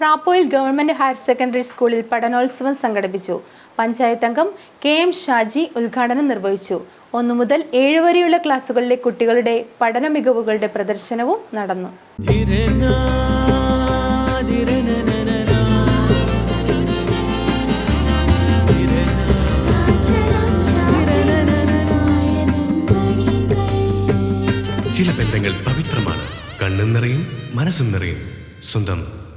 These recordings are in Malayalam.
പ്രാപ്പോയിൽ ഗവൺമെന്റ് ഹയർ സെക്കൻഡറി സ്കൂളിൽ പഠനോത്സവം സംഘടിപ്പിച്ചു. പഞ്ചായത്ത് അംഗം കെ എം ഷാജി ഉദ്ഘാടനം നിർവഹിച്ചു. ഒന്നു മുതൽ ഏഴ് വരെയുള്ള ക്ലാസുകളിലെ കുട്ടികളുടെ പഠന മികവുകളുടെ പ്രദർശനവും നടന്നു. ചില ബന്ധങ്ങൾ പവിത്രമാണ്. കണ്ണും നിറയും മനസ്സും നിറയും. സ്വന്തം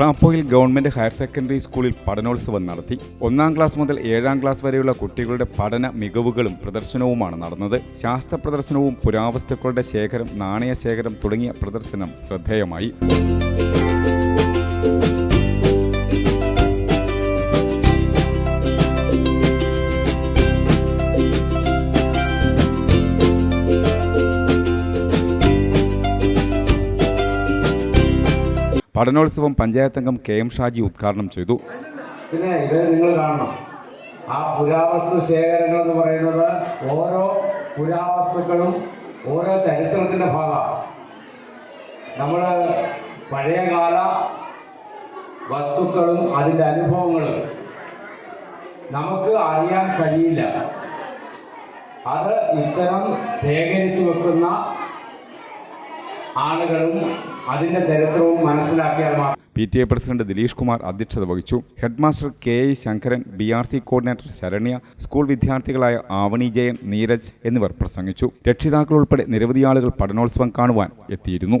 പ്രാപ്പോയിൽ ഗവൺമെന്റ് ഹയർ സെക്കൻഡറി സ്കൂളിൽ പഠനോത്സവം നടത്തി. ഒന്നാം ക്ലാസ് മുതൽ ഏഴാം ക്ലാസ് വരെയുള്ള കുട്ടികളുടെ പഠന മികവുകളും പ്രദർശനവുമാണ് നടന്നത്. ശാസ്ത്ര പ്രദർശനവും പുരാവസ്തുക്കളുടെ ശേഖരം നാണയ ശേഖരം തുടങ്ങിയ പ്രദർശനം ശ്രദ്ധേയമായി. പഠനോത്സവം പഞ്ചായത്തംഗം കെ എം ഷാജി ഉദ്ഘാടനം ചെയ്തു. പിന്നെ ഇത് നിങ്ങൾ കാണണം. ആ പുരാവസ്തു ശേഖരങ്ങൾ എന്ന് പറയുന്നത് ഓരോ പുരാവസ്തുക്കളും ഓരോ ചരിത്രത്തിന്റെ ഭാഗമാണ്. നമ്മൾ പഴയകാല വസ്തുക്കളും അതിന്റെ അനുഭവങ്ങളും നമുക്ക് അറിയാൻ കഴിയില്ല. അത് ഇത്തരം ശേഖരിച്ചു വെക്കുന്ന ആളുകളും അതിന്റെ ചരിത്രവും മനസ്സിലാക്കിയാൽ മാത്രം P T A president Dileesh Kumar അധ്യക്ഷത വഹിച്ചു. Headmaster K I Sankaran B R C coordinator Saranya school വിദ്യാർത്ഥികളായ Avani Jayan Neeraj എന്നിവർ പ്രസംഗിച്ചു. രക്ഷിതാക്കൾ ഉൾപ്പെടെ നിരവധി ആളുകൾ പഠനോത്സവം കാണുവാൻ എത്തിയിരുന്നു.